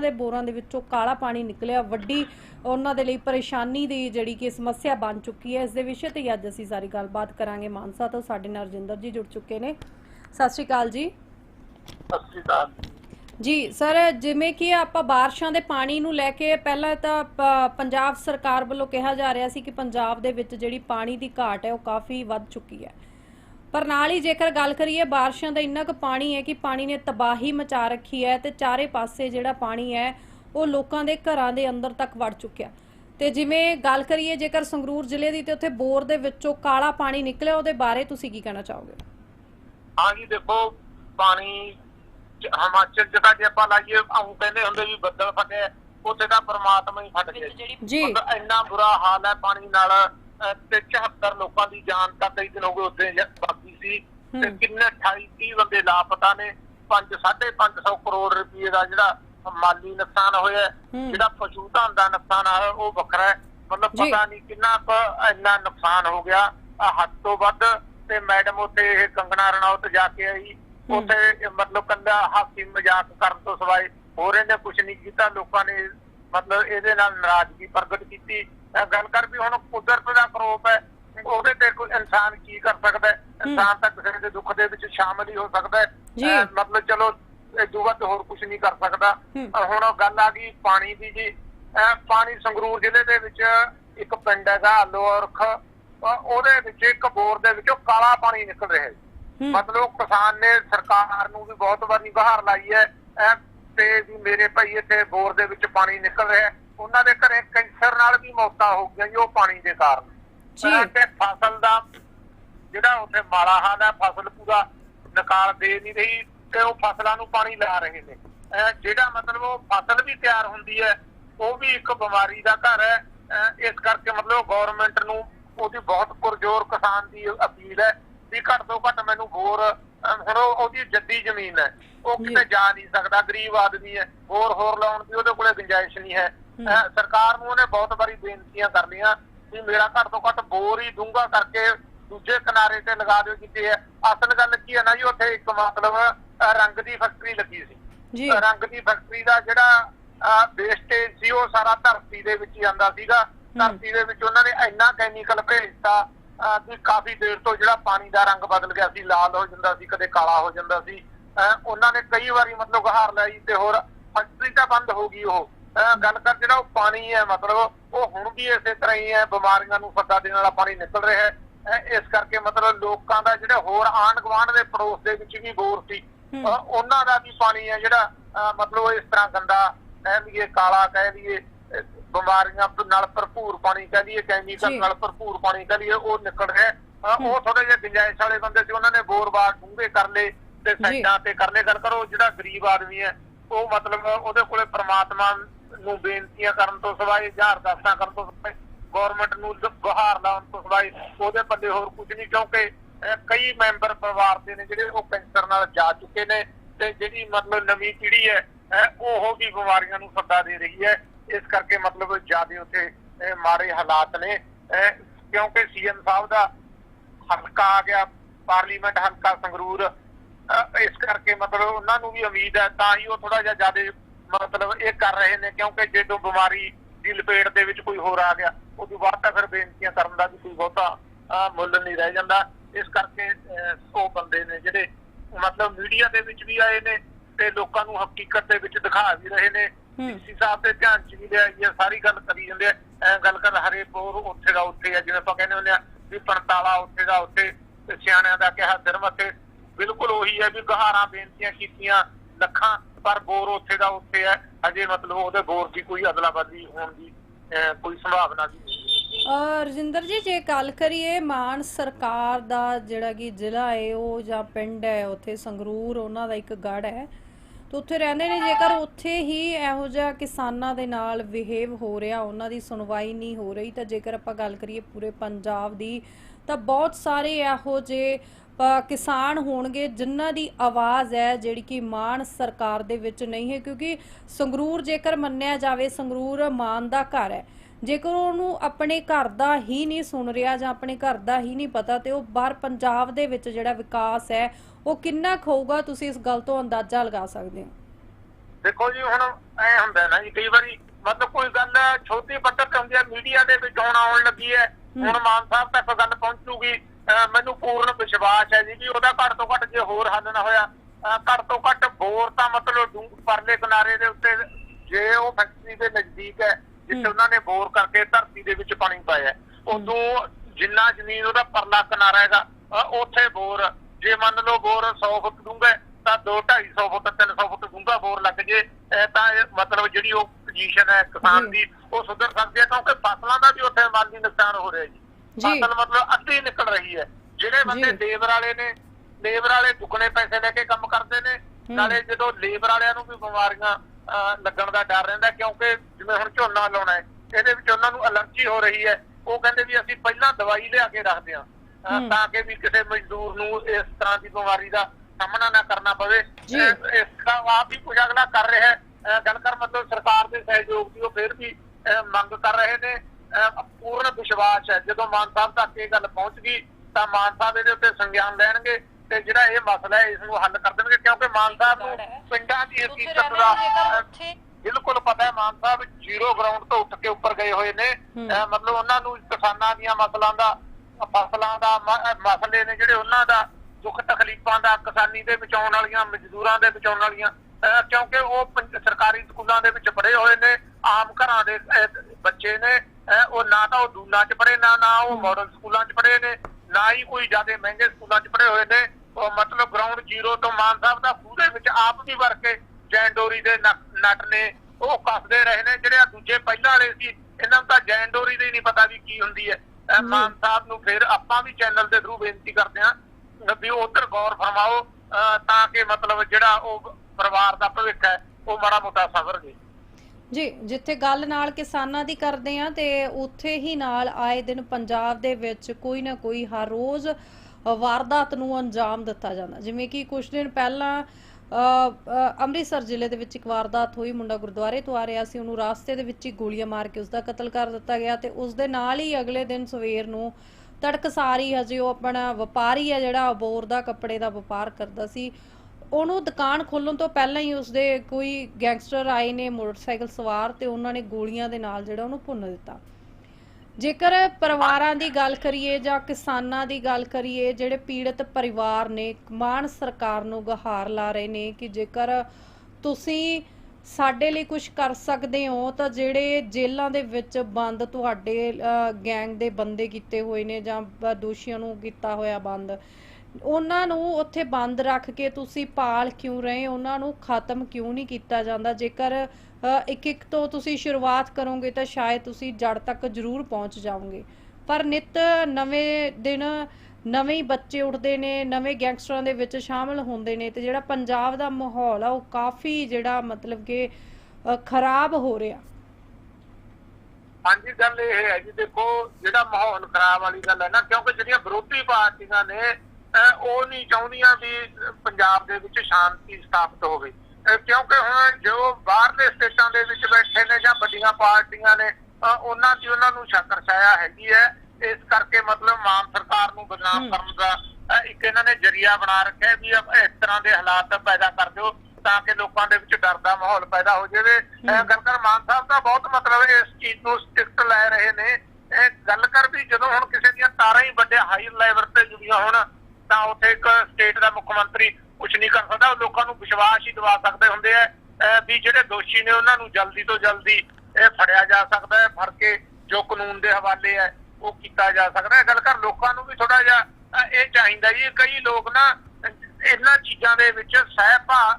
ਦੇ ਬੋਰਾਂ ਦੇ ਵਿੱਚੋਂ ਕਾਲਾ ਪਾਣੀ ਨਿਕਲਿਆ। ਵੱਡੀ ਉਹਨਾਂ ਦੇ ਲਈ ਪਰੇਸ਼ਾਨੀ ਦੀ ਜਿਹੜੀ ਕਿ ਸਮੱਸਿਆ ਬਣ ਚੁੱਕੀ ਹੈ। ਇਸ ਦੇ ਵਿਸ਼ੇ ਤੇ ਅੱਜ ਅਸੀਂ ਸਾਰੀ ਗੱਲਬਾਤ ਕਰਾਂਗੇ। ਮਾਨਸਾ ਤੋਂ ਸਾਡੇ ਨਾਲ ਰਜਿੰਦਰ ਜੀ ਜੁੜ ਚੁੱਕੇ ਨੇ। ਸਤਿ ਸ਼੍ਰੀ ਅਕਾਲ ਜੀ। ਸਤਿ ਸ਼੍ਰੀ ਅਕਾਲ ਜੀ। ਸਰ ਜਿਵੇਂ ਕਿ ਆਪਾਂ ਬਾਰਿਸ਼ਾਂ ਦੇ ਪਾਣੀ ਨੂੰ ਲੈ ਕੇ ਪਹਿਲਾਂ ਤਾਂ ਪੰਜਾਬ ਸਰਕਾਰ ਵੱਲੋਂ ਕਿਹਾ ਜਾ ਰਿਹਾ ਸੀ ਕਿ ਪੰਜਾਬ ਦੇ ਵਿੱਚ ਜਿਹੜੀ ਪਾਣੀ ਦੀ ਘਾਟ ਹੈ ਉਹ ਕਾਫੀ ਵੱਧ ਚੁੱਕੀ ਹੈ। ਪਰ ਨਾਲ ਹੀ ਜੇਕਰ ਗੱਲ ਕਰੀਏ ਬਾਰਿਸ਼ਾਂ ਦਾ ਇੰਨਾ ਕੁ ਪਾਣੀ ਹੈ ਕਿ ਪਾਣੀ ਨੇ ਤਬਾਹੀ ਮਚਾ ਰੱਖੀ ਹੈ ਤੇ ਚਾਰੇ ਪਾਸੇ ਜਿਹੜਾ ਪਾਣੀ ਹੈ ਉਹ ਲੋਕਾਂ ਦੇ ਘਰਾਂ ਦੇ ਅੰਦਰ ਤੱਕ ਵੜ ਚੁੱਕਿਆ। ਤੇ ਜਿਵੇਂ ਗੱਲ ਕਰੀਏ ਜੇਕਰ ਸੰਗਰੂਰ ਜ਼ਿਲ੍ਹੇ ਦੀ ਤੇ ਉੱਥੇ ਬੋਰ ਦੇ ਵਿੱਚੋਂ ਕਾਲਾ ਪਾਣੀ ਨਿਕਲਿਆ ਉਹਦੇ ਬਾਰੇ ਤੁਸੀਂ ਕੀ ਕਹਿਣਾ ਚਾਹੋਗੇ? ਹਾਂ ਜੀ ਦੇਖੋ ਪਾਣੀ ਹਿਮਾਚਲ ਤਾਂ ਜੇ ਆਪਾਂ ਲਾਈਏ ਆਉਂ ਕਹਿੰਦੇ ਹੁੰਦੇ ਵੀ ਬੱਦਲ ਫਟੇ ਉੱਥੇ ਤਾਂ ਪ੍ਰਮਾਤਮਾ ਹੀ ਫਟ ਗਿਆ ਜੀ। ਇੰਨਾ ਬੁਰਾ ਹਾਲ ਹੈ ਪਾਣੀ ਨਾਲ। ਤੇ 74 ਲੋਕਾਂ ਦੀ ਜਾਨ ਤਾਂ ਕਈ ਦਿਨ ਹੋ ਗਏ ਉੱਥੇ ਬਾਕੀ ਸੀ ਤੇ। ਕਿੰਨੇ 28 30 ਬੰਦੇ ਲਾਪਤਾ ਨੇ 5 550 ਕਰੋੜ ਰੁਪਏ ਦਾ ਜਿਹੜਾ ਮਾਲੀ ਨੁਕਸਾਨ ਹੋਇਆ। ਜਿਹੜਾ ਪਸ਼ੂ ਧਨ ਦਾ ਨੁਕਸਾਨ ਆ ਉਹ ਵੱਖਰਾ ਹੈ ਮਤਲਬ। ਪਤਾ ਨਹੀਂ ਕਿੰਨਾ ਕੁ ਇੰਨਾ ਨੁਕਸਾਨ ਹੋ ਗਿਆ ਹੱਦ ਤੋਂ ਵੱਧ ਤੇ ਮੈਡਮ ਉੱਥੇ ਇਹ ਕੰਗਣਾ ਰਣੌਤ ਜਾ ਕੇ ਆਈ। ਉੱਥੇ ਮਤਲਬ ਕੰਦਾ ਹਾਸੀ ਮਜ਼ਾਕ ਕਰਨ ਤੋਂ ਸਿਵਾਏ ਹੋਰ ਇਹਨੇ ਕੁਝ ਨਹੀਂ ਕੀਤਾ ਲੋਕਾਂ ਨੇ ਮਤਲਬ ਇਹਦੇ ਨਾਲ ਨਾਰਾਜ਼ਗੀ ਪ੍ਰਗਟ ਕੀਤੀ ਗੱਲ ਕਰ ਵੀ ਹੁਣ ਕੁਦਰਤ ਦਾ ਕਰੋਪ ਹੈ ਉਹਦੇ ਤੇ ਕੋਈ ਇਨਸਾਨ ਕੀ ਕਰ ਸਕਦਾ ਹੈ? ਇਨਸਾਨ ਤਾਂ ਕਿਸੇ ਦੇ ਦੁੱਖ ਦੇ ਵਿੱਚ ਸ਼ਾਮਲ ਹੀ ਹੋ ਸਕਦਾ ਹੈ। ਮਤਲਬ ਚਲੋ ਇਹ ਤੋਂ ਹੋਰ ਕੁਝ ਨਹੀਂ ਕਰ ਸਕਦਾ। ਹੁਣ ਗੱਲ ਆ ਗਈ ਪਾਣੀ ਦੀ ਜੀ। ਪਾਣੀ ਸੰਗਰੂਰ ਜ਼ਿਲ੍ਹੇ ਦੇ ਵਿੱਚ ਇੱਕ ਪਿੰਡ ਹੈਗਾ ਲੋਰਖ ਉਹਦੇ ਵਿੱਚ ਇੱਕ ਬੋਰ ਦੇ ਵਿੱਚੋਂ ਕਾਲਾ ਪਾਣੀ ਨਿਕਲ ਰਿਹਾ ਹੈ। ਮਤਲਬ ਕਿਸਾਨ ਨੇ ਸਰਕਾਰ ਨੂੰ ਵੀ ਬਹੁਤ ਵਾਰੀ ਗੁਹਾਰ ਲਾਈ ਹੈ। ਤੇ ਵੀ ਮੇਰੇ ਭਾਈ ਇੱਥੇ ਬੋਰ ਦੇ ਵਿੱਚ ਪਾਣੀ ਨਿਕਲ ਰਿਹਾ ਹੈ। ਉਹਨਾਂ ਦੇ ਘਰੇ ਕੈਂਸਰ ਨਾਲ ਵੀ ਮੌਤਾਂ ਹੋ ਗਈਆਂ ਜੀ ਉਹ ਪਾਣੀ ਦੇ ਕਾਰਨ ਜੀ। ਤੇ ਫਸਲ ਦਾ ਜਿਹੜਾ ਉੱਥੇ ਮਾੜਾ ਹਾਲ ਹੈ ਫਸਲ ਪੂਰਾ ਨਿਕਾਲ ਦੇ ਨਹੀਂ ਰਹੀ ਤੇ ਉਹ ਫਸਲਾਂ ਨੂੰ ਪਾਣੀ ਲਾ ਰਹੇ ਨੇ ਜਿਹੜਾ ਮਤਲਬ ਉਹ ਫਸਲ ਵੀ ਤਿਆਰ ਹੁੰਦੀ ਹੈ ਉਹ ਵੀ ਇੱਕ ਬਿਮਾਰੀ ਦਾ ਘਰ ਹੈ ਇਸ ਕਰਕੇ ਮਤਲਬ ਗਵਰਨਮੈਂਟ ਨੂੰ ਉਹਦੀ ਬਹੁਤ ਪੁਰਜ਼ੋਰ ਕਿਸਾਨ ਦੀ ਅਪੀਲ ਹੈ ਵੀ ਘੱਟ ਤੋਂ ਘੱਟ ਮੈਨੂੰ ਹੋਰ ਹੁਣ ਉਹ- ਉਹਦੀ ਜੱਦੀ ਜ਼ਮੀਨ ਹੈ ਉਹ। ਕਿਤੇ ਜਾ ਨਹੀਂ ਸਕਦਾ ਗਰੀਬ ਆਦਮੀ ਹੈ ਹੋਰ ਹੋਰ ਲਾਉਣ ਦੀ ਉਹਦੇ ਕੋਲੇ ਗੁੰਜਾਇਸ਼ ਨਹੀਂ ਹੈ ਸਰਕਾਰ ਨੂੰ ਉਹਨੇ ਬਹੁਤ ਵਾਰੀ ਬੇਨਤੀਆਂ ਕਰ ਲਈਆਂ ਵੀ ਮੇਰਾ ਘੱਟ ਤੋਂ ਘੱਟ ਬੋਰ ਹੀ ਡੂੰਘਾ ਕਰਕੇ ਦੂਜੇ ਕਿਨਾਰੇ ਤੇ ਲਗਾ ਦਿਓ ਹੈ ਅਸਲ ਗੱਲ ਕੀ ਹੈ ਨਾ ਜੀ ਉੱਥੇ ਇੱਕ ਮਤਲਬ ਰੰਗ ਦੀ ਫੈਕਟਰੀ ਲੱਗੀ ਸੀ। ਜੀ। ਰੰਗ ਦੀ ਫੈਕਟਰੀ ਦਾ ਜਿਹੜਾ ਵੇਸਟੇਜ ਸੀ ਉਹ ਸਾਰਾ ਧਰਤੀ ਦੇ ਵਿੱਚ ਆਂਦਾ ਸੀਗਾ। ਧਰਤੀ ਦੇ ਵਿੱਚ ਉਹਨਾਂ ਨੇ ਇੰਨਾ ਕੈਮੀਕਲ ਭੇਜਤਾ ਵੀ ਕਾਫੀ ਦੇਰ ਤੋਂ ਜਿਹੜਾ ਪਾਣੀ ਦਾ ਰੰਗ ਬਦਲ ਗਿਆ ਸੀ ਲਾਲ ਹੋ ਜਾਂਦਾ ਸੀ ਕਦੇ ਕਾਲਾ ਹੋ ਜਾਂਦਾ ਸੀ। ਉਹਨਾਂ ਨੇ ਕਈ ਵਾਰੀ ਮਤਲਬ ਗਹਾਰ ਲਈ ਤੇ ਹੋਰ ਫੈਕਟਰੀ ਤਾਂ ਬੰਦ ਹੋ ਗਈ ਉਹ। ਗੱਲ ਕਰ ਜਿਹੜਾ ਉਹ ਪਾਣੀ ਹੈ ਮਤਲਬ ਉਹ ਹੁਣ ਵੀ ਇਸੇ ਤਰ੍ਹਾਂ ਹੀ ਹੈ ਬਿਮਾਰੀਆਂ ਨੂੰ ਫੱਦਾ ਦੇਣ ਵਾਲਾ ਪਾਣੀ ਨਿਕਲ ਰਿਹਾ ਹੈ। ਇਸ ਕਰਕੇ ਮਤਲਬ ਲੋਕਾਂ ਦਾ ਜਿਹੜਾ ਹੋਰ ਆਂਢ ਗੁਆਂਢ ਦੇ ਪੜੋਸ ਦੇ ਵਿੱਚ ਵੀ ਬੋਰ ਸੀ। ਉਹਨਾਂ ਦਾ ਵੀ ਪਾਣੀ ਹੈ ਜਿਹੜਾ ਮਤਲਬ ਇਸ ਤਰ੍ਹਾਂ ਗੰਦਾ ਕਹਿ ਲਈਏ ਕਾਲਾ ਕਹਿ ਲਈਏ ਬਿਮਾਰੀਆਂ ਨਾਲ ਭਰਪੂਰ ਪਾਣੀ ਕਹਿ ਲਈਏ ਕੈਮੀਕਲ। ਨਾਲ ਭਰਪੂਰ ਪਾਣੀ ਕਹਿ ਲਈਏ ਉਹ ਨਿਕਲ ਰਿਹਾ ਉਹ ਥੋੜੇ ਜਿਹੇ ਗੁੰਜਾਇਸ਼ ਵਾਲੇ ਬੰਦੇ ਸੀ ਉਹਨਾਂ ਨੇ ਬੋਰ-ਬਾਰ ਡੂੰਘੇ ਕਰ ਲਏ ਤੇ ਸਾਈਡਾਂ ਤੇ ਕਰ ਲਏ। ਗੱਲ ਕਰੋ ਜਿਹੜਾ ਗਰੀਬ ਆਦਮੀ ਹੈ ਉਹ ਮਤਲਬ ਉਹਦੇ ਕੋਲੇ ਪ੍ਰਮਾਤਮਾ ਨੂੰ ਬੇਨਤੀਆਂ ਕਰਨ ਤੋਂ ਸਿਵਾਏ ਜਾਂ ਅਰਦਾਸਾਂ ਕਰਨ ਤੋਂ ਸਿਵਾਏ ਗਵਰਨਮੈਂਟ ਨੂੰ ਗੁਹਾਰ ਲਾਉਣ ਤੋਂ ਸਿਵਾਏ ਉਹਦੇ ਪੱਲੇ ਹੋਰ ਕੁਝ ਨਹੀਂ ਕਿਉਂਕਿ ਕਈ ਮੈਂਬਰ ਪਰਿਵਾਰ ਦੇ ਨੇ ਜਿਹੜੇ ਉਹ ਕੈਂਸਰ ਨਾਲ ਜਾ ਚੁੱਕੇ ਨੇ ਤੇ ਜਿਹੜੀ ਮਤਲਬ ਨਵੀਂ ਪੀੜ੍ਹੀ ਹੈ ਉਹ ਵੀ ਬਿਮਾਰੀਆਂ ਨੂੰ ਸੱਦਾ ਦੇ ਰਹੀ ਹੈ। ਇਸ ਕਰਕੇ ਮਤਲਬ ਜ਼ਿਆਦਾ ਉੱਥੇ ਅਹ, ਮਾੜੇ ਹਾਲਾਤ ਨੇ ਅਹ, ਕਿਉਂਕਿ ਸੀਐਮ ਸਾਹਿਬ ਦਾ ਹਲਕਾ ਆ ਗਿਆ ਪਾਰਲੀਮੈਂਟ ਹਲਕਾ ਸੰਗਰੂਰ ਇਸ ਕਰਕੇ ਮਤਲਬ ਉਹਨਾਂ ਨੂੰ ਵੀ ਉਮੀਦ ਹੈ ਤਾਂ ਹੀ ਉਹ ਥੋੜਾ ਜਿਹਾ ਜ਼ਿਆਦਾ ਮਤਲਬ ਇਹ ਕਰ ਰਹੇ ਨੇ ਕਿਉਂਕਿ ਜਦੋਂ ਬਿਮਾਰੀ ਦੀ ਲਪੇਟ ਦੇ ਵਿੱਚ ਕੋਈ ਹੋਰ ਆ ਗਿਆ ਉਸ ਤੋਂ ਬਾਅਦ ਤਾਂ ਫਿਰ ਬੇਨਤੀਆਂ ਕਰਨ ਦਾ ਵੀ ਕੋਈ ਬਹੁਤਾ ਮੁੱਲ ਨਹੀਂ ਰਹਿ ਜਾਂਦਾ। ਇਸ ਕਰਕੇ ਉਹ ਬੰਦੇ ਨੇ ਜਿਹੜੇ ਮਤਲਬ ਮੀਡੀਆ ਦੇ ਵਿੱਚ ਵੀ ਆਏ ਨੇ ਤੇ ਲੋਕਾਂ ਨੂੰ ਹਕੀਕਤ ਦੇ ਵਿੱਚ ਦਿਖਾ ਵੀ ਰਹੇ ਨੇ। ਡੀਸੀ ਸਾਹਿਬ ਦੇ ਧਿਆਨ ਚ ਵੀ ਲਿਆ ਇਹ ਸਾਰੀ ਗੱਲ ਕਰੀ ਜਾਂਦੇ ਐਂ ਗੱਲ ਕਰ ਹਰੇ ਬੋਰ ਉੱਥੇ ਦਾ ਉੱਥੇ ਆ ਜਿਵੇਂ ਆਪਾਂ ਕਹਿੰਦੇ ਹੁੰਦੇ ਆ ਵੀ ਪਰਤਾਲਾ ਉੱਥੇ ਦਾ ਉੱਥੇ ਸਿਆਣਿਆਂ ਦਾ ਕਿਹਾ ਸਿਰ ਮੱਥੇ। ਬਿਲਕੁਲ ਉਹੀ ਹੈ ਵੀ ਗਹਾਰਾਂ ਬੇਨਤੀਆਂ ਕੀਤੀਆਂ ਲੱਖਾਂ ਪਰ ਬੋਰ ਉੱਥੇ ਦਾ ਉੱਥੇ ਹੈ। ਅਜੇ ਮਤਲਬ ਉਹਦੇ ਬੋਰ ਦੀ ਕੋਈ ਅਦਲਾ ਹੋਣ ਦੀ ਕੋਈ ਸੰਭਾਵਨਾ ਵੀ ਨਹੀਂ ਰਜਿੰਦਰ ਜੀ, ਜੇ ਗੱਲ ਕਰੀਏ ਮਾਨ ਸਰਕਾਰ ਦਾ ਜਿਹੜਾ ਕਿ ਜ਼ਿਲ੍ਹਾ ਹੈ, ਉਹ ਜਾਂ ਪਿੰਡ ਹੈ, ਉੱਥੇ ਸੰਗਰੂਰ ਉਹਨਾਂ ਦਾ ਇੱਕ ਗੜ ਹੈ। ਤੇ ਉੱਥੇ ਰਹਿੰਦੇ ਨੇ, ਜੇਕਰ ਉੱਥੇ ਹੀ ਇਹੋ ਜਿਹਾ ਕਿਸਾਨਾਂ ਦੇ ਨਾਲ ਬਿਹੇਵ ਹੋ ਰਿਹਾ, ਉਹਨਾਂ ਦੀ ਸੁਣਵਾਈ ਨਹੀਂ ਹੋ ਰਹੀ, ਤਾਂ ਜੇਕਰ ਆਪਾਂ ਗੱਲ ਕਰੀਏ ਪੂਰੇ ਪੰਜਾਬ ਦੀ, ਤਾਂ ਬਹੁਤ ਸਾਰੇ ਇਹੋ ਜਿਹੇ ਕਿਸਾਨ ਹੋਣਗੇ ਜਿਨ੍ਹਾਂ ਦੀ ਆਵਾਜ਼ ਹੈ ਜਿਹੜੀ ਕਿ ਮਾਨ ਸਰਕਾਰ ਦੇ ਵਿੱਚ ਨਹੀਂ ਹੈ, ਕਿਉਂਕਿ ਸੰਗਰੂਰ ਜੇਕਰ ਮੰਨਿਆ ਜਾਵੇ, ਸੰਗਰੂਰ ਮਾਨ ਦਾ ਘਰ ਹੈ। ਜੇਕਰ ਉਹਨੂੰ ਆਪਣੇ ਘਰ ਦਾ ਹੀ ਨਹੀਂ ਸੁਣ ਰਿਹਾ ਜਾਂ ਆਪਣੇ ਘਰ ਦਾ ਹੀ ਨਹੀਂ ਪਤਾ ਤੇ ਉਹ ਬਾਹਰ ਪੰਜਾਬ ਦੇ ਵਿੱਚ ਜਿਹੜਾ ਵਿਕਾਸ ਹੈ ਉਹ ਕਿੰਨਾ ਕੁ ਹੋਊਗਾ ਤੁਸੀਂ ਇਸ ਗੱਲ ਤੋਂ ਅੰਦਾਜ਼ਾ ਲਗਾ ਸਕਦੇ ਹੋ? ਦੇਖੋ ਜੀ ਹੁਣ ਐ ਹੁੰਦਾ ਨਾ ਜੀ ਕਈ ਵਾਰੀ ਮਤਲਬ ਕੋਈ ਗੱਲ ਛੋਟੀ ਪੱਧਰ ਤੇ ਹੁੰਦੀ ਹੈ ਮੀਡੀਆ ਦੇ ਵਿੱਚ ਹੁਣ ਆਉਣ ਲੱਗੀ ਹੈ ਹੁਣ ਮਾਨ ਸਾਹਿਬ ਤੱਕ ਗੱਲ ਪਹੁੰਚੂਗੀ ਮੈਨੂੰ ਪੂਰਨ ਵਿਸ਼ਵਾਸ ਹੈ ਜੀ ਕਿ ਉਹਦਾ ਘੱਟ ਤੋਂ ਘੱਟ ਜੇ ਹੋਰ ਹੱਲ ਨਾ ਹੋਇਆ ਘੱਟ ਤੋਂ ਘੱਟ ਬੋਰ ਤਾਂ ਮਤਲਬ ਪਰਲੇ ਕਿਨਾਰੇ ਦੇ ਉੱਤੇ ਜੇ ਉਹ ਫੈਕਟਰੀ ਦੇ ਨਜ਼ਦੀਕ ਹੈ ਜਿੱਥੇ ਉਹਨਾਂ ਨੇ ਬੋਰ ਕਰਕੇ ਧਰਤੀ ਦੇ ਵਿੱਚ ਪਾਣੀ ਪਾਇਆ। ਉਦੋਂ ਜਿੰਨਾ ਜ਼ਮੀਨ ਉਹਦਾ ਪਰਲਾ ਕਿਨਾਰਾ ਹੈਗਾ ਉੱਥੇ ਬੋਰ। ਜੇ ਮੰਨ ਲਓ ਬੋਰ 100 ਫੁੱਟ ਡੂੰਘਾ ਤਾਂ 2 250 ਫੁੱਟ 300 ਫੁੱਟ ਡੂੰਘਾ ਬੋਰ ਲੱਗ ਜੇ ਤਾਂ ਮਤਲਬ ਜਿਹੜੀ ਉਹ ਪੋਜੀਸ਼ਨ ਹੈ ਕਿਸਾਨ ਦੀ ਉਹ ਸੁਧਰ ਸਕਦੀ ਹੈ ਕਿਉਂਕਿ ਫਸਲਾਂ ਦਾ ਵੀ ਉੱਥੇ ਮਾਲੀ ਨੁਕਸਾਨ ਹੋ ਰਿਹਾ ਜੀ। ਫਸਲ ਮਤਲਬ ਅੱਧੀ ਨਿਕਲ ਰਹੀ ਹੈ। ਜਿਹੜੇ ਬੰਦੇ। ਲੇਬਰ ਵਾਲੇ ਨੇ ਲੇਬਰ ਵਾਲੇ ਦੁੱਗਣੇ ਪੈਸੇ ਲੈ ਕੇ ਕੰਮ ਕਰਦੇ ਨੇ ਨਾਲੇ ਜਦੋਂ ਲੇਬਰ ਵਾਲਿਆਂ ਨੂੰ ਵੀ ਬਿਮਾਰੀਆਂ ਲੱਗਣ ਦਾ ਡਰ ਰਹਿੰਦਾ ਕਿਉਂਕਿ ਜਿਵੇਂ ਹੁਣ ਝੋਨਾ ਲਾਉਣਾ ਹੈ ਇਹਦੇ ਵਿੱਚ ਉਹਨਾਂ ਨੂੰ ਅਲਰਜੀ ਹੋ ਰਹੀ ਹੈ। ਉਹ ਕਹਿੰਦੇ ਵੀ ਅਸੀਂ ਪਹਿਲਾਂ ਦਵਾਈ ਲਿਆ ਕੇ ਰੱਖਦੇ ਹਾਂ। ਤਾਂ ਕਿ ਵੀ ਕਿਸੇ ਮਜ਼ਦੂਰ ਨੂੰ ਇਸ ਤਰ੍ਹਾਂ ਦੀ ਬਿਮਾਰੀ ਦਾ ਸਾਹਮਣਾ ਨਾ ਕਰਨਾ ਪਵੇ। ਇਸ ਦਾ ਆਪ ਵੀ ਕੁਝ ਅਗਲਾ ਕਰ ਰਿਹਾ ਹੈ। ਗੱਲ ਕਰ ਮਤਲਬ ਸਰਕਾਰ ਦੇ ਸਹਿਯੋਗ ਦੀ ਉਹ ਫਿਰ ਵੀ ਮੰਗ ਕਰ ਰਹੇ ਨੇ। ਪੂਰਨ ਵਿਸ਼ਵਾਸ ਹੈ। ਜਦੋਂ ਮਾਨ ਸਾਹਿਬ ਤੱਕ ਇਹ ਗੱਲ ਪਹੁੰਚ ਗਈ ਤਾਂ ਮਾਨ ਸਾਹਿਬ ਇਹਦੇ ਉੱਤੇ ਸੰਗਿਆਨ ਲੈਣਗੇ। ਤੇ ਜਿਹੜਾ ਇਹ ਮਸਲਾ ਹੈ ਇਸ ਨੂੰ ਹੱਲ ਕਰ ਦੇਣਗੇ ਕਿਉਂਕਿ ਮਾਨ ਸਾਹਿਬ ਨੂੰ ਪਿੰਡਾਂ ਦੀ ਹਕੀਕਤ ਦਾ ਬਿਲਕੁਲ ਪਤਾ ਹੈ ਮਾਨ ਸਾਹਿਬ ਜ਼ੀਰੋ ਗਰਾਊਂਡ ਤੋਂ ਉੱਠ ਕੇ ਉੱਪਰ ਗਏ ਹੋਏ ਨੇ। ਮਤਲਬ ਉਹਨਾਂ ਨੂੰ ਕਿਸਾਨਾਂ ਦੀਆਂ ਮਸਲਾਂ ਦਾ ਫਸਲਾਂ ਦਾ ਮਸਲੇ ਨੇ ਜਿਹੜੇ ਉਹਨਾਂ ਦਾ ਦੁੱਖ ਤਕਲੀਫਾਂ ਦਾ ਕਿਸਾਨੀ ਦੇ ਬਚਾਉਣ ਵਾਲੀਆਂ ਮਜ਼ਦੂਰਾਂ ਦੇ ਬਚਾਉਣ ਵਾਲੀਆਂ ਕਿਉਂਕਿ ਉਹ ਸਰਕਾਰੀ ਸਕੂਲਾਂ ਦੇ ਵਿੱਚ ਪੜ੍ਹੇ ਹੋਏ ਨੇ ਆਮ ਘਰਾਂ ਦੇ ਬੱਚੇ ਨੇ ਉਹ ਨਾ ਤਾਂ ਉਹ ਦੂਨਾ ਚ ਪੜ੍ਹੇ ਨਾ ਨਾ ਉਹ ਮਾਡਲ ਸਕੂਲਾਂ ਚ ਪੜ੍ਹੇ ਨੇ। ਨਾ ਹੀ ਕੋਈ ਜ਼ਿਆਦਾ ਮਹਿੰਗੇ ਸਕੂਲਾਂ ਚ ਪੜ੍ਹੇ ਹੋਏ ਨੇ। ਉਹ ਮਤਲਬ ਗਰਾਊਂਡ ਜ਼ੀਰੋ ਤੋਂ ਮਾਨ ਸਾਹਿਬ ਦਾ ਦੇ ਵਿੱਚ ਆਪ ਵੀ ਵਰ ਕੇ ਜੈਨ ਡੋਰੀ ਦੇ ਨਟ ਨੇ। ਉਹ ਕੱਸਦੇ ਰਹੇ ਨੇ ਜਿਹੜੇ ਆ ਦੂਜੇ ਪਹਿਲਾਂ ਵਾਲੇ ਸੀ ਇਹਨਾਂ ਨੂੰ ਤਾਂ ਜੈਨ ਡੋਰੀ ਦੀ ਨਹੀਂ ਪਤਾ ਵੀ ਕੀ ਹੁੰਦੀ ਹੈ। ਮਾਨ ਸਾਹਿਬ ਨੂੰ ਫਿਰ ਆਪਾਂ ਵੀ ਚੈਨਲ ਦੇ ਥਰੂ ਬੇਨਤੀ ਕਰਦੇ ਹਾਂ ਵੀ ਉਧਰ ਗੌਰ ਫਰਮਾਓ ਤਾਂ ਕਿ ਮਤਲਬ ਜਿਹੜਾ ਉਹ ਪਰਿਵਾਰ ਦਾ ਭਵਿੱਖ ਹੈ ਉਹ ਮਾੜਾ ਮੋਟਾ ਸਬਰ ਜੇ। ਜੀ, ਜਿੱਥੇ ਗੱਲ ਨਾਲ ਕਿਸਾਨਾਂ ਦੀ ਕਰਦੇ ਆ ਤੇ ਉੱਥੇ ਹੀ ਨਾਲ ਆਏ ਦਿਨ ਪੰਜਾਬ ਦੇ ਵਿੱਚ ਕੋਈ ਨਾ ਕੋਈ ਹਰ ਰੋਜ਼ ਵਾਰਦਾਤ ਨੂੰ ਅੰਜਾਮ ਦਿੱਤਾ ਜਾਂਦਾ। ਜਿਵੇਂ ਕਿ ਕੁਝ ਦਿਨ ਪਹਿਲਾਂ ਅੰਮ੍ਰਿਤਸਰ ਜ਼ਿਲ੍ਹੇ ਦੇ ਵਿੱਚ ਇੱਕ ਵਾਰਦਾਤ ਹੋਈ, ਮੁੰਡਾ ਗੁਰਦੁਆਰੇ ਤੋਂ ਆ ਰਿਹਾ ਸੀ, ਉਹਨੂੰ ਰਾਸਤੇ ਦੇ ਵਿੱਚ ਹੀ ਗੋਲੀਆਂ ਮਾਰ ਕੇ ਉਸ ਦਾ ਕਤਲ ਕਰ ਦਿੱਤਾ ਗਿਆ ਤੇ ਉਸ ਦੇ ਨਾਲ ਹੀ ਅਗਲੇ ਦਿਨ ਸਵੇਰ ਨੂੰ ਤੜਕਸਾਰੀ, ਹਜੇ ਉਹ ਆਪਣਾ ਵਪਾਰੀ ਹੈ ਜਿਹੜਾ ਅਬੋਰ ਦਾ, ਕੱਪੜੇ ਦਾ ਵਪਾਰ ਕਰਦਾ ਸੀ ਉਹਨੂੰ ਦੁਕਾਨ ਖੋਲਣ ਤੋਂ ਪਹਿਲਾਂ ਹੀ ਉਸਦੇ ਕੋਈ ਗੈਂਗਸਟਰ ਆਏ ਨੇ ਮੋਟਰਸਾਈਕਲ ਸਵਾਰ ਤੇ ਉਹਨਾਂ ਨੇ ਗੋਲੀਆਂ ਦੇ ਨਾਲ ਜਿਹੜਾ ਉਹਨੂੰ ਭੁੰਨ ਦਿੱਤਾ। ਜੇਕਰ ਪਰਿਵਾਰਾਂ ਦੀ ਗੱਲ ਕਰੀਏ ਜਾਂ ਕਿਸਾਨਾਂ ਦੀ ਗੱਲ ਕਰੀਏ, ਜਿਹੜੇ ਪੀੜਤ ਪਰਿਵਾਰ ਨੇ, ਮਾਨ ਸਰਕਾਰ ਨੂੰ ਗੁਹਾਰ ਲਾ ਰਹੇ ਨੇ ਕਿ ਜੇਕਰ ਤੁਸੀਂ ਸਾਡੇ ਲਈ ਕੁਝ ਕਰ ਸਕਦੇ ਹੋ, ਤਾਂ ਜਿਹੜੇ ਜੇਲ੍ਹਾਂ ਦੇ ਵਿੱਚ ਬੰਦ ਤੁਹਾਡੇ ਗੈਂਗ ਦੇ ਬੰਦੇ ਕੀਤੇ ਹੋਏ ਨੇ ਜਾਂ ਦੋਸ਼ੀਆਂ ਨੂੰ ਕੀਤਾ ਹੋਇਆ ਬੰਦ ਉਹਨਾਂ ਨੂੰ ਉੱਥੇ ਬੰਦ ਰੱਖ ਕੇ ਤੁਸੀਂ ਪਾਲ ਕਿਉਂ ਰਹੇ? ਉਹਨਾਂ ਨੂੰ ਖਤਮ ਕਿਉਂ ਨਹੀਂ ਕੀਤਾ ਜਾਂਦਾ? ਜੇਕਰ ਇੱਕ ਇੱਕ ਤੋਂ ਤੁਸੀਂ ਸ਼ੁਰੂਆਤ ਕਰੋਗੇ ਤਾਂ ਸ਼ਾਇਦ ਤੁਸੀਂ ਜੜ ਤੱਕ ਜ਼ਰੂਰ ਪਹੁੰਚ ਜਾਓਗੇ। ਪਰ ਨਿਤ ਨਵੇਂ ਦਿਨ, ਨਵੇਂ ਬੱਚੇ ਉੱਠਦੇ ਨੇ, ਨਵੇਂ ਗੈਂਗਸਟਰਾਂ ਦੇ ਵਿੱਚ ਸ਼ਾਮਲ ਹੁੰਦੇ ਨੇ ਤੇ ਜਿਹੜਾ ਪੰਜਾਬ ਦਾ ਮਾਹੌਲ ਆ, ਉਹ ਕਾਫੀ ਜਿਹੜਾ ਮਤਲਬ ਕਿ ਖਰਾਬ ਹੋ ਰਿਹਾ। ਹਾਂਜੀ, ਗੱਲ ਇਹ ਹੈ ਜੀ, ਦੇਖੋ, ਜਿਹੜਾ ਮਾਹੌਲ ਖਰਾਬ ਵਾਲੀ ਗੱਲ ਹੈ ਨਾ, ਕਿਉਂਕਿ ਜਿਹੜੀਆਂ ਵਿਰੋਧੀ ਪਾਰਟੀਆਂ ਨੇ ਉਹ ਨਹੀਂ ਚਾਹੁੰਦੀਆਂ ਵੀ ਪੰਜਾਬ ਦੇ ਵਿੱਚ ਸ਼ਾਂਤੀ ਸਥਾਪਿਤ ਹੋਵੇ। ਕਿਉਂਕਿ ਹੁਣ ਜੋ ਬਾਹਰਲੇ ਸਟੇਟਾਂ ਦੇ ਵਿੱਚ ਬੈਠੇ ਨੇ ਜਾਂ ਵੱਡੀਆਂ ਪਾਰਟੀਆਂ ਨੇ ਉਹਨਾਂ ਦੀ ਉਹਨਾਂ ਨੂੰ ਸ਼ੱਕਰ ਛਾਇਆ ਹੈਗੀ ਹੈ। ਇਸ ਕਰਕੇ ਮਤਲਬ ਮਾਨ ਸਰਕਾਰ ਨੂੰ ਬਦਨਾਮ ਕਰਨ ਦਾ ਇੱਕ ਇਹਨਾਂ ਨੇ ਜਰੀਆ ਬਣਾ ਰੱਖਿਆ ਵੀ ਇਸ ਤਰ੍ਹਾਂ ਦੇ ਹਾਲਾਤ ਪੈਦਾ ਕਰ ਦਿਓ ਤਾਂ ਕਿ ਲੋਕਾਂ ਦੇ ਵਿੱਚ ਡਰ ਦਾ ਮਾਹੌਲ ਪੈਦਾ ਹੋ ਜਾਵੇ। ਅਹ ਗੱਲ ਕਰ ਮਾਨ ਸਾਹਿਬ ਦਾ ਬਹੁਤ ਮਤਲਬ ਇਸ ਚੀਜ਼ ਨੂੰ ਸਟ੍ਰਿਕਟ ਲੈ ਰਹੇ ਨੇ। ਇਹ ਗੱਲ ਕਰ ਵੀ ਜਦੋਂ ਹੁਣ ਕਿਸੇ ਦੀਆਂ ਤਾਰਾਂ ਹੀ ਵੱਡੇ ਹਾਈ ਲੈਵਲ ਤੇ ਜੁੜੀਆਂ ਹੋਣ ਤਾਂ ਉੱਥੇ ਇੱਕ ਸਟੇਟ ਦਾ ਮੁੱਖ ਮੰਤਰੀ ਕੁਝ ਨਹੀਂ ਕਰ ਸਕਦਾ ਉਹ ਲੋਕਾਂ ਨੂੰ ਵਿਸ਼ਵਾਸ ਹੀ ਦਿਵਾ ਸਕਦੇ ਹੁੰਦੇ ਆ ਵੀ ਜਿਹੜੇ ਦੋਸ਼ੀ ਨੇ ਉਹਨਾਂ ਨੂੰ ਜਲਦੀ ਤੋਂ ਜਲਦੀ ਇਹ ਫੜਿਆ ਜਾ ਸਕਦਾ ਹੈ ਫੜ ਕੇ ਜੋ ਕਾਨੂੰਨ ਦੇ ਹਵਾਲੇ ਹੈ ਉਹ ਕੀਤਾ ਜਾ ਸਕਦਾ ਹੈ। ਗੱਲ ਕਰ ਲੋਕਾਂ ਨੂੰ ਵੀ ਥੋੜਾ ਜਿਹਾ ਇਹ ਚਾਹੀਦਾ ਜੀ ਕਈ ਲੋਕ ਨਾ ਇਹਨਾਂ ਚੀਜ਼ਾਂ ਦੇ ਵਿੱਚ ਸਹਿ ਭਾ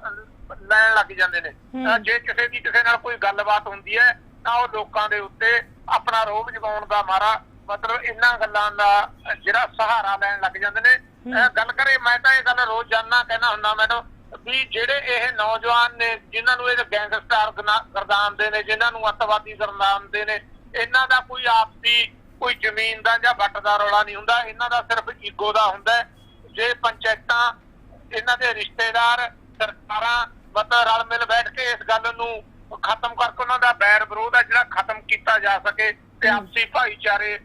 ਲੈਣ ਲੱਗ ਜਾਂਦੇ ਨੇ। ਜੇ ਕਿਸੇ ਦੀ ਕਿਸੇ ਨਾਲ ਕੋਈ ਗੱਲਬਾਤ ਹੁੰਦੀ ਹੈ ਤਾਂ ਉਹ ਲੋਕਾਂ ਦੇ ਉੱਤੇ ਆਪਣਾ ਰੋਬ ਜਗਾਉਣ ਦਾ ਮਾਰਾ ਮਤਲਬ ਇਹਨਾਂ ਗੱਲਾਂ ਦਾ ਜਿਹੜਾ ਸਹਾਰਾ ਲੈਣ ਲੱਗ ਜਾਂਦੇ ਨੇ। ਗੱਲ ਕਰੇ ਮੈਂ ਤਾਂ ਇਹ ਗੱਲ ਰੋਜ਼ ਜਾਨਣਾ ਕਹਿਣਾ ਹੁੰਦਾ ਮੈਨੂੰ ਵੀ ਜਿਹੜੇ ਇਹ ਨੌਜਵਾਨ ਨੇ ਜਿਨ੍ਹਾਂ ਨੂੰ ਇਹ ਗੈਂਗਸਟਰ ਗਰਦਾਨਦੇ ਨੇ ਜਿਨ੍ਹਾਂ ਨੂੰ ਅੱਤਵਾਦੀ ਗਰਦਾਨਦੇ ਨੇ ਇਹਨਾਂ ਦਾ ਕੋਈ ਆਪਸੀ ਕੋਈ ਜ਼ਮੀਨ ਦਾ ਜਾਂ ਵੱਟ ਦਾ ਰੌਲਾ ਨਹੀਂ ਹੁੰਦਾ ਇਹਨਾਂ ਦਾ ਸਿਰਫ ਈਗੋ ਦਾ ਹੁੰਦਾ। ਜੇ ਪੰਚਾਇਤਾਂ ਇਹਨਾਂ ਦੇ ਰਿਸ਼ਤੇਦਾਰ ਸਰਕਾਰਾਂ ਮਤਲਬ ਰਲ ਮਿਲ ਬੈਠ ਕੇ ਇਸ ਗੱਲ ਨੂੰ ਖਤਮ ਕਰਕੇ ਉਹਨਾਂ ਦਾ ਬੈਰ ਵਿਰੋਧ ਹੈ ਜਿਹੜਾ ਖਤਮ ਕੀਤਾ ਜਾ ਸਕੇ ਤੇ ਆਪਸੀ ਭਾਈਚਾਰੇ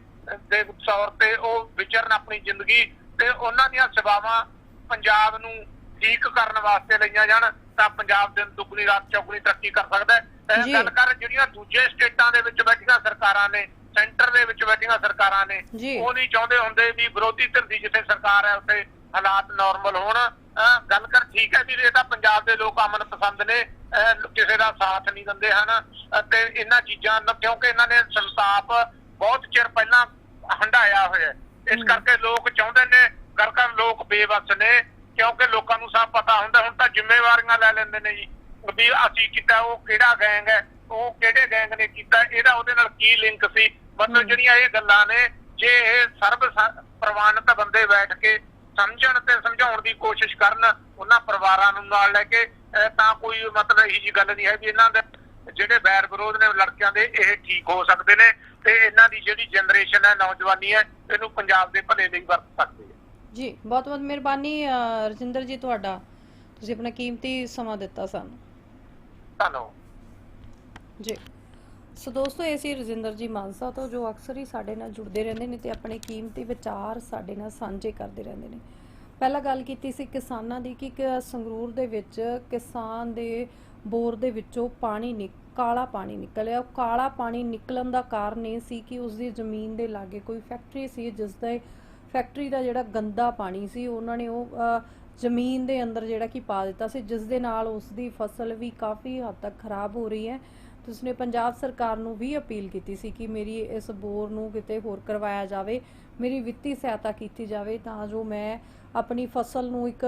ਦੇ ਤੌਰ ਤੇ ਉਹ ਵਿਚਰਨ ਆਪਣੀ ਜ਼ਿੰਦਗੀ ਤੇ ਉਹਨਾਂ ਦੀਆਂ ਸੇਵਾਵਾਂ ਪੰਜਾਬ ਨੂੰ ਠੀਕ ਕਰਨ ਵਾਸਤੇ ਲਈਆਂ ਜਾਣ ਤਾਂ ਪੰਜਾਬ ਦਿਨ ਦੁੱਗਣੀ ਰਾਤ ਚੌਗਣੀ ਤਰੱਕੀ ਕਰ ਸਕਦਾ ਹੈ। ਗੱਲ ਕਰ ਜਿਹੜੀਆਂ ਦੂਜੇ ਸਟੇਟਾਂ ਦੇ ਵਿੱਚ ਬੈਠੀਆਂ ਸਰਕਾਰਾਂ ਨੇ ਸੈਂਟਰ ਦੇ ਵਿੱਚ ਬੈਠੀਆਂ ਸਰਕਾਰਾਂ ਨੇ। ਉਹ ਨਹੀਂ ਚਾਹੁੰਦੇ ਹੁੰਦੇ ਵੀ ਵਿਰੋਧੀ ਧਿਰ ਦੀ ਜਿੱਥੇ ਸਰਕਾਰ ਹੈ ਉੱਥੇ ਹਾਲਾਤ ਨਾਰਮਲ ਹੋਣ ਗੱਲ ਕਰ ਠੀਕ ਹੈ ਵੀ ਇਹ ਤਾਂ ਪੰਜਾਬ ਦੇ ਲੋਕ ਅਮਨ ਪਸੰਦ ਨੇ ਕਿਸੇ ਦਾ ਸਾਥ ਨਹੀਂ ਦਿੰਦੇ ਹਨ ਅਤੇ ਇਹਨਾਂ ਚੀਜ਼ਾਂ ਕਿਉਂਕਿ ਇਹਨਾਂ ਨੇ ਸੰਤਾਪ ਬਹੁਤ ਚਿਰ ਪਹਿਲਾਂ ਹੰਡਾਇਆ ਹੋਇਆ ਹੈ। ਇਸ। ਕਰਕੇ ਲੋਕ ਚਾਹੁੰਦੇ ਨੇ ਕਰ ਕਰ ਲੋਕ ਬੇਵਸ ਨੇ ਕਿਉਂਕਿ ਲੋਕਾਂ ਨੂੰ ਸਭ ਪਤਾ ਹੁੰਦਾ ਹੁਣ ਤਾਂ ਜ਼ਿੰਮੇਵਾਰੀਆਂ ਲੈ ਲੈਂਦੇ ਨੇ ਜੀ ਵੀ ਅਸੀਂ ਕੀਤਾ ਉਹ ਕਿਹੜਾ ਗੈਂਗ ਹੈ ਉਹ ਕਿਹੜੇ ਗੈਂਗ ਨੇ ਕੀਤਾ ਇਹਦਾ ਉਹਦੇ ਨਾਲ ਕੀ ਲਿੰਕ ਸੀ ਮਤਲਬ। ਜਿਹੜੀਆਂ ਇਹ ਗੱਲਾਂ ਨੇ ਜੇ ਇਹ ਸਰਬ ਪ੍ਰਵਾਨਿਤ ਬੰਦੇ ਬੈਠ ਕੇ ਸਮਝਣ ਤੇ ਸਮਝਾਉਣ ਦੀ ਕੋਸ਼ਿਸ਼ ਕਰਨ ਉਹਨਾਂ ਪਰਿਵਾਰਾਂ ਨੂੰ ਨਾਲ ਲੈ ਕੇ ਤਾਂ ਕੋਈ ਮਤਲਬ ਇਹੀ ਜੀ ਗੱਲ ਨਹੀਂ ਹੈ ਵੀ ਇਹਨਾਂ ਦੇ ਜਿਹੜੇ ਬੈਰ ਵਿਰੋਧ ਨੇ ਲੜਕਿਆਂ ਦੇ ਇਹ ਠੀਕ ਹੋ ਸਕਦੇ ਨੇ ਤੇ ਇਹਨਾਂ ਦੀ ਜਿਹੜੀ ਜਨਰੇਸ਼ਨ ਹੈ ਨੌਜਵਾਨੀ ਹੈ ਇਹਨੂੰ ਪੰਜਾਬ ਦੇ ਭਲੇ ਲਈ ਵਰਤ ਸਕਦੀ ਜੀ ਬਹੁਤ ਬਹੁਤ ਮਿਹਰਬਾਨੀ ਰਜਿੰਦਰ ਜੀ ਤੁਹਾਡਾ। ਤੁਸੀਂ ਆਪਣਾ ਕੀਮਤੀ ਸਮਾਂ ਦਿੱਤਾ ਸਾਨੂੰ। ਧੰਨਵਾਦ। ਜੀ। ਸੋ ਦੋਸਤੋ ਇਹ ਸੀ ਰਜਿੰਦਰ ਜੀ ਮਾਨਸਾ ਤੋਂ ਜੋ ਅਕਸਰ ਹੀ ਸਾਡੇ ਨਾਲ ਜੁੜਦੇ ਰਹਿੰਦੇ ਨੇ ਤੇ ਆਪਣੇ ਕੀਮਤੀ ਵਿਚਾਰ ਸਾਡੇ ਨਾਲ ਸਾਂਝੇ ਕਰਦੇ ਰਹਿੰਦੇ ਨੇ। ਪਹਿਲਾਂ ਗੱਲ ਕੀਤੀ ਸੀ ਕਿਸਾਨਾਂ ਦੀ ਕਿ ਸੰਗਰੂਰ ਦੇ ਵਿੱਚ ਕਿਸਾਨ ਦੇ ਬੋਰ ਦੇ ਵਿੱਚੋਂ ਪਾਣੀ ਨਿਕ, ਕਾਲਾ ਪਾਣੀ ਨਿਕਲਿਆ। ਉਹ ਕਾਲਾ ਪਾਣੀ ਨਿਕਲਣ ਦਾ ਕਾਰਨ ਇਹ ਸੀ ਕਿ ਉਸ ਦੀ ਜ਼ਮੀਨ ਦੇ ਲਾਗੇ ਕੋਈ ਫੈਕਟਰੀ ਸੀ ਜਿਸ ਦਾ ਫੈਕਟਰੀ ਦਾ ਜਿਹੜਾ ਗੰਦਾ ਪਾਣੀ ਸੀ, ਉਹਨਾਂ ਨੇ ਉਹ ਜ਼ਮੀਨ ਦੇ ਅੰਦਰ ਜਿਹੜਾ ਕਿ ਪਾ ਦਿੱਤਾ ਸੀ ਜਿਸ ਦੇ ਨਾਲ ਉਸ ਦੀ ਫਸਲ ਵੀ ਕਾਫੀ ਹੱਦ ਤੱਕ ਖਰਾਬ ਹੋ ਰਹੀ ਹੈ। ਉਸਨੇ ਪੰਜਾਬ ਸਰਕਾਰ ਨੂੰ ਵੀ ਅਪੀਲ ਕੀਤੀ ਸੀ ਕਿ ਮੇਰੀ ਇਸ ਬੋਰ ਨੂੰ ਕਿਤੇ ਹੋਰ ਕਰਵਾਇਆ ਜਾਵੇ, ਮੇਰੀ ਵਿੱਤੀ ਸਹਾਇਤਾ ਕੀਤੀ ਜਾਵੇ ਤਾਂ ਜੋ ਮੈਂ ਆਪਣੀ ਫਸਲ ਨੂੰ ਇੱਕ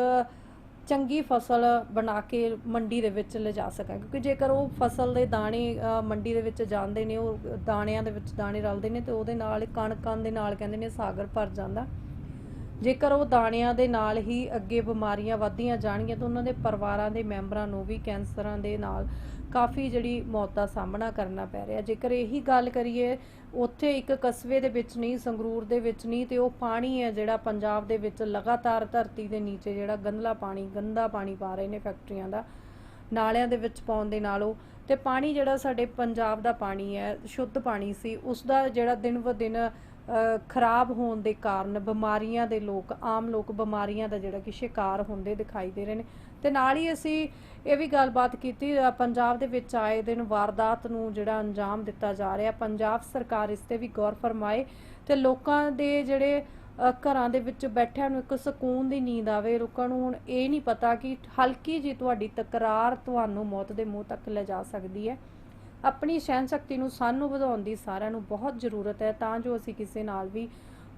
ਚੰਗੀ ਫਸਲ ਬਣਾ ਕੇ ਮੰਡੀ ਦੇ ਵਿੱਚ ਲਿਜਾ ਸਕਾਂ। ਕਿਉਂਕਿ ਜੇਕਰ ਉਹ ਫਸਲ ਦੇ ਦਾਣੇ ਮੰਡੀ ਦੇ ਵਿੱਚ ਜਾਂਦੇ ਨੇ, ਉਹ ਦਾਣਿਆਂ ਦੇ ਵਿੱਚ ਦਾਣੇ ਰਲਦੇ ਨੇ, ਤੇ ਉਹਦੇ ਨਾਲ, ਕਣਕਾਂ ਦੇ ਨਾਲ ਕਹਿੰਦੇ ਨੇ ਸਾਗਰ ਭਰ ਜਾਂਦਾ। ਜੇਕਰ ਉਹ ਦਾਣਿਆਂ ਦੇ ਨਾਲ ਹੀ ਅੱਗੇ ਬਿਮਾਰੀਆਂ ਵੱਧਦੀਆਂ ਜਾਣਗੀਆਂ ਤਾਂ ਉਹਨਾਂ ਦੇ ਪਰਿਵਾਰਾਂ ਦੇ ਮੈਂਬਰਾਂ ਨੂੰ ਵੀ ਕੈਂਸਰਾਂ ਦੇ ਨਾਲ ਕਾਫੀ ਜਿਹੜੀ ਮੌਤ ਦਾ ਸਾਹਮਣਾ ਕਰਨਾ ਪੈ ਰਿਹਾ। ਜੇਕਰ ਇਹੀ ਗੱਲ ਕਰੀਏ, ਉੱਥੇ ਇੱਕ ਕਸਬੇ ਦੇ ਵਿੱਚ ਨਹੀਂ, ਸੰਗਰੂਰ ਦੇ ਵਿੱਚ ਨਹੀਂ ਤੇ ਉਹ ਪਾਣੀ ਹੈ ਜਿਹੜਾ ਪੰਜਾਬ ਦੇ ਵਿੱਚ ਲਗਾਤਾਰ ਧਰਤੀ ਦੇ ਨੀਚੇ ਜਿਹੜਾ ਗੰਦਲਾ ਪਾਣੀ, ਗੰਦਾ ਪਾਣੀ ਪਾ ਰਹੇ ਨੇ ਫੈਕਟਰੀਆਂ ਦਾ, ਨਾਲਿਆਂ ਦੇ ਵਿੱਚ ਪਾਉਣ ਦੇ ਨਾਲ ਉਹ। ਤੇ ਪਾਣੀ ਜਿਹੜਾ ਸਾਡੇ ਪੰਜਾਬ ਦਾ ਪਾਣੀ ਹੈ, ਸ਼ੁੱਧ ਪਾਣੀ ਸੀ ਉਸ ਦਾ ਜਿਹੜਾ ਦਿਨ ਬ ਦਿਨ ਖਰਾਬ ਹੋਣ ਦੇ ਕਾਰਨ ਬਿਮਾਰੀਆਂ ਦੇ ਲੋਕ, ਆਮ ਲੋਕ ਬਿਮਾਰੀਆਂ ਦਾ ਜਿਹੜਾ ਕਿ ਸ਼ਿਕਾਰ ਹੁੰਦੇ ਦਿਖਾਈ ਦੇ ਰਹੇ ਨੇ। ਤੇ ਨਾਲ ਹੀ ਅਸੀਂ ਇਹ ਵੀ ਗੱਲਬਾਤ ਕੀਤੀ ਪੰਜਾਬ ਦੇ ਵਿੱਚ ਆਏ ਦਿਨ ਵਾਰਦਾਤ ਨੂੰ ਜਿਹੜਾ ਅੰਜਾਮ ਦਿੱਤਾ ਜਾ ਰਿਹਾ। ਪੰਜਾਬ ਸਰਕਾਰ ਇਸ ਤੇ ਵੀ ਗੌਰ ਫਰਮਾਏ ਤੇ ਲੋਕਾਂ ਦੇ ਜਿਹੜੇ ਘਰਾਂ ਦੇ ਵਿੱਚ ਬੈਠਿਆਂ ਨੂੰ ਇੱਕ ਸਕੂਨ ਦੀ ਨੀਂਦ ਆਵੇ, ਲੋਕਾਂ ਨੂੰ ਹੁਣ ਇਹ ਨਹੀਂ ਪਤਾ ਕਿ ਹਲਕੀ ਜੀ ਤੁਹਾਡੀ ਤਕਰਾਰ ਤੁਹਾਨੂੰ ਮੌਤ ਦੇ ਮੂੰਹ ਤੱਕ ਲੈ ਜਾ ਸਕਦੀ ਹੈ। ਆਪਣੀ ਸਹਿਨ ਸ਼ਕਤੀ ਨੂੰ ਸਾਨੂੰ ਵਧਾਉਣ ਦੀ ਸਾਰਿਆਂ ਨੂੰ ਬਹੁਤ ਜ਼ਰੂਰਤ ਹੈ। ਤਾਂ ਜੋ ਅਸੀਂ ਕਿਸੇ ਨਾਲ ਵੀ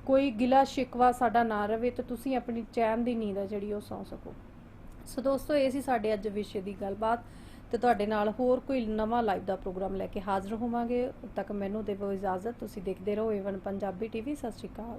ਕੋਈ ਗਿਲਾ ਸ਼ਿਕਵਾ ਸਾਡਾ ਨਾ ਰਵੇ ਤੇ ਤੁਸੀਂ ਆਪਣੀ ਚੈਨ ਦੀ ਨੀਂਦ ਹੈ ਜਿਹੜੀ ਉਹ ਸੌਂ ਸਕੋ। ਸੋ ਦੋਸਤੋ, ਇਹ ਸੀ ਸਾਡੇ ਅੱਜ ਵਿਸ਼ੇ ਦੀ ਗੱਲਬਾਤ ਤੇ ਤੁਹਾਡੇ ਨਾਲ ਹੋਰ ਕੋਈ ਨਵਾਂ ਲਾਈਵ ਦਾ ਪ੍ਰੋਗਰਾਮ ਲੈ ਕੇ ਹਾਜ਼ਰ ਹੋਵਾਂਗੇ। ਉਦ ਤੱਕ ਮੈਨੂੰ ਦੇਵੋ ਇਜਾਜ਼ਤ। ਤੁਸੀਂ ਦੇਖਦੇ ਰਹੋ ਏਵਨ ਪੰਜਾਬੀ ਟੀਵੀ ਸਤਿ ਸ਼੍ਰੀ ਅਕਾਲ।